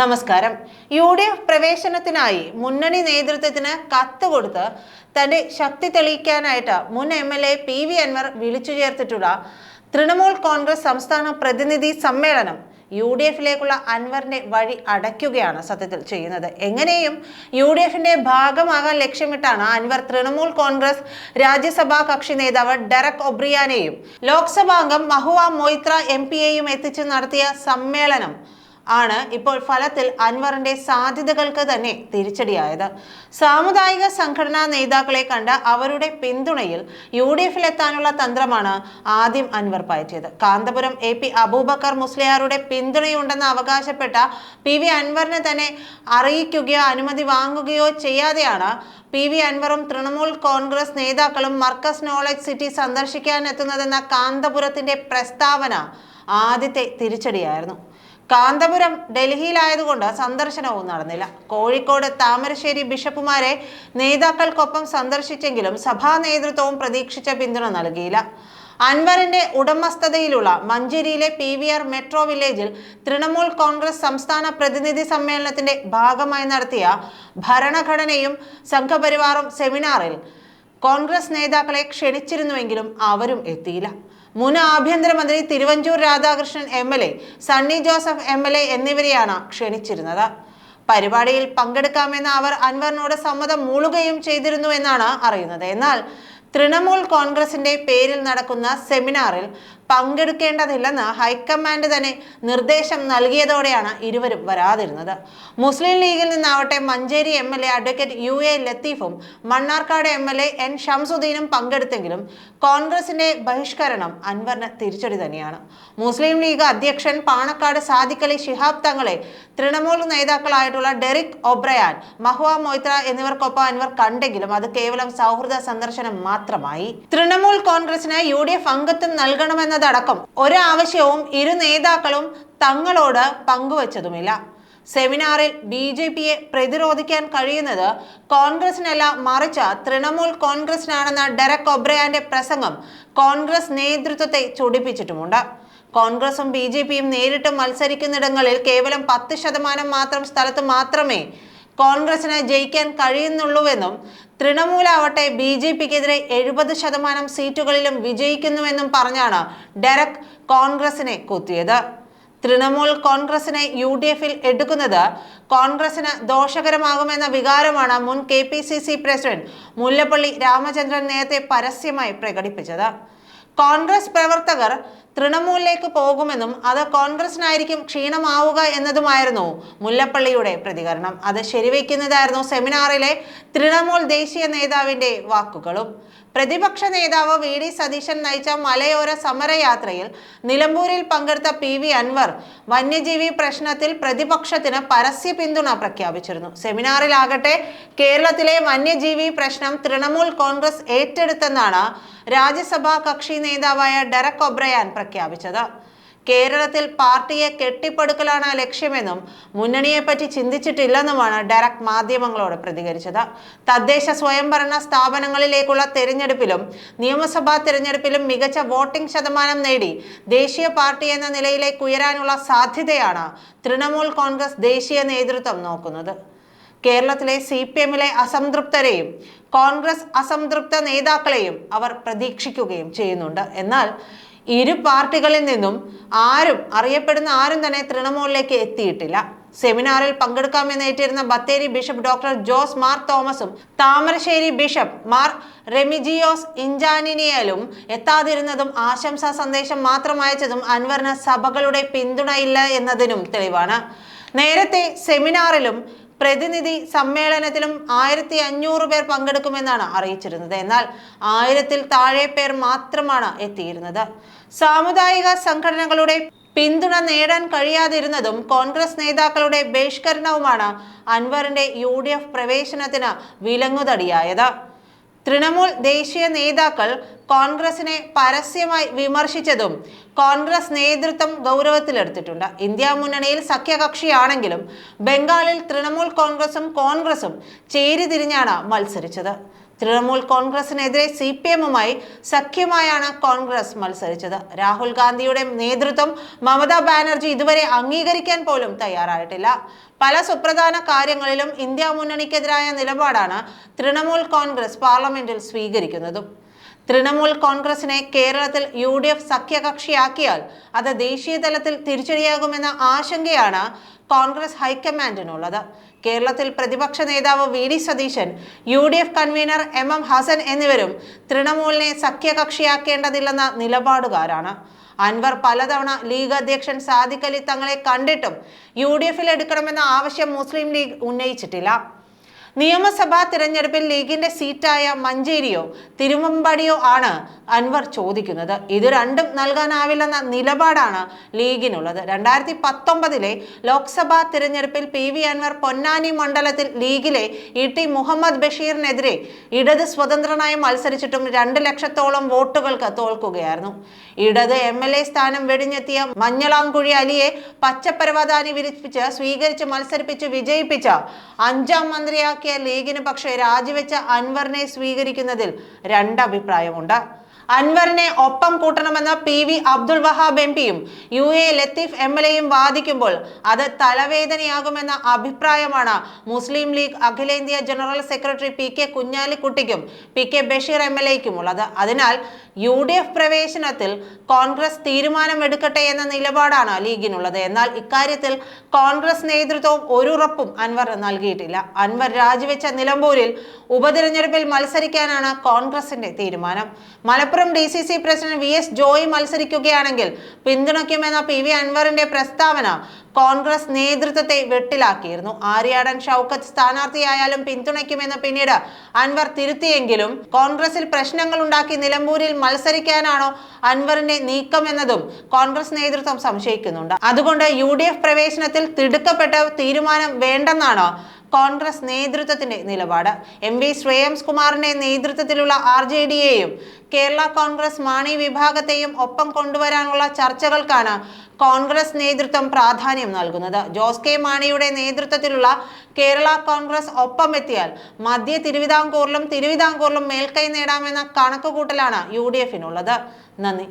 നമസ്കാരം. U D F പ്രവേശനത്തിനായി മുന്നണി നേതൃത്വത്തിന് കത്ത് കൊടുത്ത് തന്റെ ശക്തി തെളിയിക്കാനായിട്ട് മുൻ M L A P V Anvar വിളിച്ചു ചേർത്തിട്ടുള്ള തൃണമൂൽ കോൺഗ്രസ് സംസ്ഥാന പ്രതിനിധി സമ്മേളനം യു ഡി എഫിലേക്കുള്ള അൻവറിന്റെ വഴി അടയ്ക്കുകയാണ് സത്യത്തിൽ ചെയ്യുന്നത്. എങ്ങനെയും യു ഡി എഫിന്റെ ഭാഗമാകാൻ ലക്ഷ്യമിട്ടാണ് അൻവർ തൃണമൂൽ കോൺഗ്രസ് രാജ്യസഭാ കക്ഷി നേതാവ് ഡെറക് ഒബ്രിയാനെയും ലോക്സഭാംഗം മഹുവ മൊയ്ത്ര എം എത്തിച്ച് നടത്തിയ സമ്മേളനം ആണ് ഇപ്പോൾ ഫലത്തിൽ അൻവറിന്റെ സാധ്യതകൾക്ക് തന്നെ തിരിച്ചടിയായത്. സാമുദായിക സംഘടനാ നേതാക്കളെ കണ്ട അവരുടെ പിന്തുണയിൽ യു ഡി എഫിലെത്താനുള്ള തന്ത്രമാണ് ആദ്യം അൻവർ പയറ്റിയത്. കാന്തപുരം എ പി അബൂബക്കർ മുസ്ലിയാറുടെ പിന്തുണയുണ്ടെന്ന് അവകാശപ്പെട്ട പി വി അൻവറിനെ തന്നെ അറിയിക്കുകയോ അനുമതി വാങ്ങുകയോ ചെയ്യാതെയാണ് പി വി അൻവറും തൃണമൂൽ കോൺഗ്രസ് നേതാക്കളും മർക്കസ് നോളജ് സിറ്റി സന്ദർശിക്കാൻ എത്തുന്നതെന്ന കാന്തപുരത്തിന്റെ പ്രസ്താവന ആദ്യത്തെ തിരിച്ചടിയായിരുന്നു. കാന്തപുരം ഡൽഹിയിലായതുകൊണ്ട് സന്ദർശനവും നടന്നില്ല. കോഴിക്കോട് താമരശ്ശേരി ബിഷപ്പുമാരെ നേതാക്കൾക്കൊപ്പം സന്ദർശിച്ചെങ്കിലും സഭാ നേതൃത്വവും പ്രതീക്ഷിച്ച പിന്തുണ നൽകിയില്ല. അൻവറിന്റെ ഉടമസ്ഥതയിലുള്ള മഞ്ചേരിയിലെ പി വി ആർ മെട്രോ വില്ലേജിൽ തൃണമൂൽ കോൺഗ്രസ് സംസ്ഥാന പ്രതിനിധി സമ്മേളനത്തിന്റെ ഭാഗമായി നടത്തിയ ഭരണഘടനയും സംഘപരിവാറും സെമിനാറിൽ കോൺഗ്രസ് നേതാക്കളെ ക്ഷണിച്ചിരുന്നുവെങ്കിലും അവരും എത്തിയില്ല. മുൻ ആഭ്യന്തരമന്ത്രി Thiruvanchoor Radhakrishnan M L A Sunny Joseph M L A എന്നിവരെയാണ് ക്ഷണിച്ചിരുന്നത്. പരിപാടിയിൽ പങ്കെടുക്കാമെന്ന് അവർ അൻവറിനോട് സമ്മതം മൂളുകയും ചെയ്തിരുന്നു എന്നാണ് അറിയുന്നത്. എന്നാൽ തൃണമൂൽ കോൺഗ്രസിന്റെ പേരിൽ നടക്കുന്ന സെമിനാറിൽ പങ്കെടുക്കേണ്ടതില്ലെന്ന് ഹൈക്കമാൻഡ് തന്നെ നിർദ്ദേശം നൽകിയതോടെയാണ് ഇരുവരും വരാതിരുന്നത്. മുസ്ലിം ലീഗിൽ നിന്നാവട്ടെ Manjeri M L A advocate U A ലത്തീഫും Mannarkkad M L A N ഷംസുദ്ദീനും പങ്കെടുത്തെങ്കിലും കോൺഗ്രസിന്റെ ബഹിഷ്കരണം അൻവറിന് തിരിച്ചടി തന്നെയാണ്. മുസ്ലിം ലീഗ് അധ്യക്ഷൻ പാണക്കാട് സാദിഖലി ശിഹാബ് തങ്ങളെ തൃണമൂൽ നേതാക്കളായിട്ടുള്ള ഡെറിക് ഒബ്രയാൻ മഹുവ മൊയ്ത്ര എന്നിവർക്കൊപ്പം അൻവർ കണ്ടെങ്കിലും അത് കേവലം സൗഹൃദ സന്ദർശനം മാത്രമായി. തൃണമൂൽ കോൺഗ്രസിന് യു ഡി എഫ് അംഗത്വം നൽകണമെന്നതടക്കം ഒരാവശ്യവും ഇരു നേതാക്കളും തങ്ങളോട് പങ്കുവച്ചതുമില്ല. സെമിനാറിൽ ബി ജെ പിയെ പ്രതിരോധിക്കാൻ കഴിയുന്നത് കോൺഗ്രസിനല്ല മറിച്ച് തൃണമൂൽ കോൺഗ്രസിനാണെന്ന ഡെറക് ഒബ്രയാന്റെ പ്രസംഗം കോൺഗ്രസ് നേതൃത്വത്തെ ചൊടിപ്പിച്ചിട്ടുമുണ്ട്. കോൺഗ്രസും ബി ജെ പിയും നേരിട്ട് മത്സരിക്കുന്നിടങ്ങളിൽ കേവലം പത്ത് ശതമാനം മാത്രം സ്ഥലത്ത് മാത്രമേ കോൺഗ്രസിന് ജയിക്കാൻ കഴിയുന്നുള്ളൂവെന്നും തൃണമൂലാവട്ടെ ബി ജെ പിക്കെതിരെ എഴുപത് ശതമാനം സീറ്റുകളിലും വിജയിക്കുന്നുവെന്നും പറഞ്ഞാണ് ഡെറക് കോൺഗ്രസിനെ കുത്തിയത്. തൃണമൂൽ കോൺഗ്രസിനെ യു ഡി എഫിൽ എടുക്കുന്നത് കോൺഗ്രസിന് ദോഷകരമാകുമെന്ന വികാരമാണ് മുൻ K P C C president Mullappally Ramachandran നേരത്തെ പരസ്യമായി പ്രകടിപ്പിച്ചത്. കോൺഗ്രസ് പ്രവർത്തകർ തൃണമൂലിലേക്ക് പോകുമെന്നും അത് കോൺഗ്രസിനായിരിക്കും ക്ഷീണമാവുക എന്നതുമായിരുന്നു മുല്ലപ്പള്ളിയുടെ പ്രതികരണം. അത് ശരിവയ്ക്കുന്നതായിരുന്നു സെമിനാറിലെ തൃണമൂൽ ദേശീയ നേതാവിന്റെ വാക്കുകളും. പ്രതിപക്ഷ നേതാവ് വി ഡി സതീശൻ നയിച്ച മലയോര സമരയാത്രയിൽ നിലമ്പൂരിൽ പങ്കെടുത്ത പി വി അൻവർ വന്യജീവി പ്രശ്നത്തിൽ പ്രതിപക്ഷത്തിന് പരസ്യ പിന്തുണ പ്രഖ്യാപിച്ചിരുന്നു. സെമിനാറിലാകട്ടെ കേരളത്തിലെ വന്യജീവി പ്രശ്നം തൃണമൂൽ കോൺഗ്രസ് ഏറ്റെടുത്തെന്നാണ് രാജ്യസഭാ കക്ഷി നേതാവായ ഡെറക് ഒബ്രയാൻ പ്രഖ്യാപിച്ചത്. കേരളത്തിൽ പാർട്ടിയെ കെട്ടിപ്പടുക്കലാണ് ലക്ഷ്യമെന്നും മുന്നണിയെപ്പറ്റി ചിന്തിച്ചിട്ടില്ലെന്നുമാണ് ഡയറക്ട് മാധ്യമങ്ങളോട് പ്രതികരിച്ചത്. തദ്ദേശ സ്വയംഭരണ സ്ഥാപനങ്ങളിലേക്കുള്ള തെരഞ്ഞെടുപ്പിലും നിയമസഭാ തെരഞ്ഞെടുപ്പിലും മികച്ച വോട്ടിംഗ് ശതമാനം നേടി ദേശീയ പാർട്ടി എന്ന നിലയിലേക്ക് ഉയരാനുള്ള സാധ്യതയാണ് തൃണമൂൽ കോൺഗ്രസ് ദേശീയ നേതൃത്വം നോക്കുന്നത്. കേരളത്തിലെ സി പി എമ്മിലെ അസംതൃപ്തരെയും കോൺഗ്രസ് അസംതൃപ്ത നേതാക്കളെയും അവർ പ്രതീക്ഷിക്കുകയും ചെയ്യുന്നുണ്ട്. എന്നാൽ ഇരു പാർട്ടികളിൽ നിന്നും ആരും അറിയപ്പെടുന്ന ആരും തന്നെ തൃണമൂലിലേക്ക് എത്തിയിട്ടില്ല. സെമിനാറിൽ പങ്കെടുക്കാമെന്ന് ഏറ്റിരുന്ന ബത്തേരി ബിഷപ്പ് ഡോക്ടർ ജോസ് മാർ തോമസും താമരശ്ശേരി ബിഷപ്പ് മാർ റെമിജിയോസ് ഇഞ്ചാനിനിയലും എത്താതിരുന്നതും ആശംസാ സന്ദേശം മാത്രം അയച്ചതും അൻവറിന് സഭകളുടെ പിന്തുണയില്ല എന്നതിനും തെളിവാണ്. നേരത്തെ സെമിനാറിലും പ്രതിനിധി സമ്മേളനത്തിലും ആയിരത്തി അഞ്ഞൂറ് പേർ പങ്കെടുക്കുമെന്നാണ് അറിയിച്ചിരുന്നത്. എന്നാൽ ആയിരത്തിൽ താഴെ പേർ മാത്രമാണ് എത്തിയിരുന്നത്. സാമുദായിക സംഘടനകളുടെ പിന്തുണ നേടാൻ കഴിയാതിരുന്നതും കോൺഗ്രസ് നേതാക്കളുടെ ബഹിഷ്കരണവുമാണ് അൻവറിന്റെ യു ഡി എഫ് പ്രവേശനത്തിന് വിലങ്ങുതടിയായത്. തൃണമൂൽ ദേശീയ നേതാക്കൾ കോൺഗ്രസിനെ പരസ്യമായി വിമർശിച്ചതും കോൺഗ്രസ് നേതൃത്വം ഗൗരവത്തിലെടുത്തിട്ടുണ്ട്. ഇന്ത്യ മുന്നണിയിൽ സഖ്യകക്ഷിയാണെങ്കിലും ബംഗാളിൽ തൃണമൂൽ കോൺഗ്രസും കോൺഗ്രസും ചേരിതിരിഞ്ഞാണ് മത്സരിച്ചത്. തൃണമൂൽ കോൺഗ്രസിനെതിരെ സി പി എമ്മുമായി സഖ്യമായാണ് കോൺഗ്രസ് മത്സരിച്ചത്. രാഹുൽ ഗാന്ധിയുടെ നേതൃത്വം മമതാ ബാനർജി ഇതുവരെ അംഗീകരിക്കാൻ പോലും തയ്യാറായിട്ടില്ല. പല സുപ്രധാന കാര്യങ്ങളിലും ഇന്ത്യ മുന്നണിക്കെതിരായ നിലപാടാണ് തൃണമൂൽ കോൺഗ്രസ് പാർലമെന്റിൽ സ്വീകരിക്കുന്നതും. തൃണമൂൽ കോൺഗ്രസിനെ കേരളത്തിൽ യു ഡി എഫ് സഖ്യകക്ഷിയാക്കിയാൽ അത് ദേശീയ തലത്തിൽ തിരിച്ചടിയാകുമെന്ന ആശങ്കയാണ് കോൺഗ്രസ് ഹൈക്കമാൻഡിനുള്ളത്. കേരളത്തിൽ പ്രതിപക്ഷ നേതാവ് V D Satheesan U D F convener M M Hassan എന്നിവരും തൃണമൂലിനെ സഖ്യകക്ഷിയാക്കേണ്ടതില്ലെന്ന നിലപാടുകാരാണ്. അൻവർ പലതവണ ലീഗ് അധ്യക്ഷൻ സാദിഖലി തങ്ങളെ കണ്ടിട്ടും യു ഡി എഫിൽ എടുക്കണമെന്ന ആവശ്യം മുസ്ലിം ലീഗ് ഉന്നയിച്ചിട്ടില്ല. നിയമസഭാ തിരഞ്ഞെടുപ്പിൽ ലീഗിന്റെ സീറ്റായ മഞ്ചേരിയോ തിരുവമ്പാടിയോ ആണ് അൻവർ ചോദിക്കുന്നത്. ഇത് രണ്ടും നൽകാനാവില്ലെന്ന നിലപാടാണ് ലീഗിനുള്ളത്. രണ്ടായിരത്തി പത്തൊമ്പതിലെ ലോക്സഭാ തിരഞ്ഞെടുപ്പിൽ പി വി അൻവർ പൊന്നാനി മണ്ഡലത്തിൽ ലീഗിലെ ഇ ടി മുഹമ്മദ് ബഷീറിനെതിരെ ഇടത് സ്വതന്ത്രനായി മത്സരിച്ചിട്ടും രണ്ട് ലക്ഷത്തോളം വോട്ടുകൾക്ക് തോൽക്കുകയായിരുന്നു. ഇടത് എം എൽ എ സ്ഥാനം വെടിഞ്ഞെത്തിയ മഞ്ഞളാംകുഴി അലിയെ പച്ചപ്പരവതാനി വിരിപ്പിച്ച് സ്വീകരിച്ച് മത്സരിപ്പിച്ച് വിജയിപ്പിച്ച അഞ്ചാം മന്ത്രിയാക്കിയ ലീഗിന് പക്ഷേ രാജിവെച്ച അൻവറിനെ സ്വീകരിക്കുന്നതിൽ രണ്ടഭിപ്രായമുണ്ട്. അൻവറിനെ ഒപ്പം കൂട്ടണമെന്ന് P V Abdul Wahab M പിയും U A Latheef M L എയും വാദിക്കുമ്പോൾ അത് തലവേദനയാകുമെന്ന അഭിപ്രായമാണ് മുസ്ലിം ലീഗ് അഖിലേന്ത്യാ general secretary P K കുഞ്ഞാലിക്കുട്ടിക്കും P K Basheer M L എക്കും ഉള്ളത് അതിനാൽ യു ഡി എഫ് പ്രവേശനത്തിൽ കോൺഗ്രസ് തീരുമാനമെടുക്കട്ടെ എന്ന നിലപാടാണ് ലീഗിനുള്ളത്. എന്നാൽ ഇക്കാര്യത്തിൽ കോൺഗ്രസ് നേതൃത്വവും ഒരുറപ്പും അൻവർ നൽകിയിട്ടില്ല. അൻവർ രാജിവെച്ച നിലമ്പൂരിൽ ഉപതിരഞ്ഞെടുപ്പിൽ മത്സരിക്കാനാണ് കോൺഗ്രസിന്റെ തീരുമാനം. Malappuram D C C president V S Joy മത്സരിക്കുകയാണെങ്കിൽ പിന്തുണയ്ക്കുമെന്ന പി വി അൻവറിന്റെ പ്രസ്താവന കോൺഗ്രസ് നേതൃത്വത്തെ വെട്ടിലാക്കിയിരുന്നു. ആര്യാടൻ ഷൗക്കത്ത് സ്ഥാനാർത്ഥിയായാലും പിന്തുണയ്ക്കുമെന്ന് പിന്നീട് അൻവർ തിരുത്തിയെങ്കിലും കോൺഗ്രസിൽ പ്രശ്നങ്ങൾ ഉണ്ടാക്കി നിലമ്പൂരിൽ മത്സരിക്കാനാണോ അൻവറിന്റെ നീക്കമെന്നതും കോൺഗ്രസ് നേതൃത്വം സംശയിക്കുന്നുണ്ട്. അതുകൊണ്ട് യു പ്രവേശനത്തിൽ തിടുക്കപ്പെട്ട തീരുമാനം വേണ്ടെന്നാണ് കോൺഗ്രസ് നേതൃത്വത്തിന്റെ നിലപാട്. എം വി ശ്രേയംസ് കുമാറിന്റെ നേതൃത്വത്തിലുള്ള ആർ ജെ ഡിയെയും കേരള കോൺഗ്രസ് മാണി വിഭാഗത്തെയും ഒപ്പം കൊണ്ടുവരാനുള്ള ചർച്ചകൾക്കാണ് കോൺഗ്രസ് നേതൃത്വം പ്രാധാന്യം നൽകുന്നത്. ജോസ് കെ മാണിയുടെ നേതൃത്വത്തിലുള്ള കേരള കോൺഗ്രസ് ഒപ്പം എത്തിയാൽ മധ്യ തിരുവിതാംകൂറിലും തിരുവിതാംകൂറിലും മേൽക്കൈ നേടാമെന്ന കണക്കുകൂട്ടലാണ് യു ഡി എഫിനുള്ളത്. നന്ദി.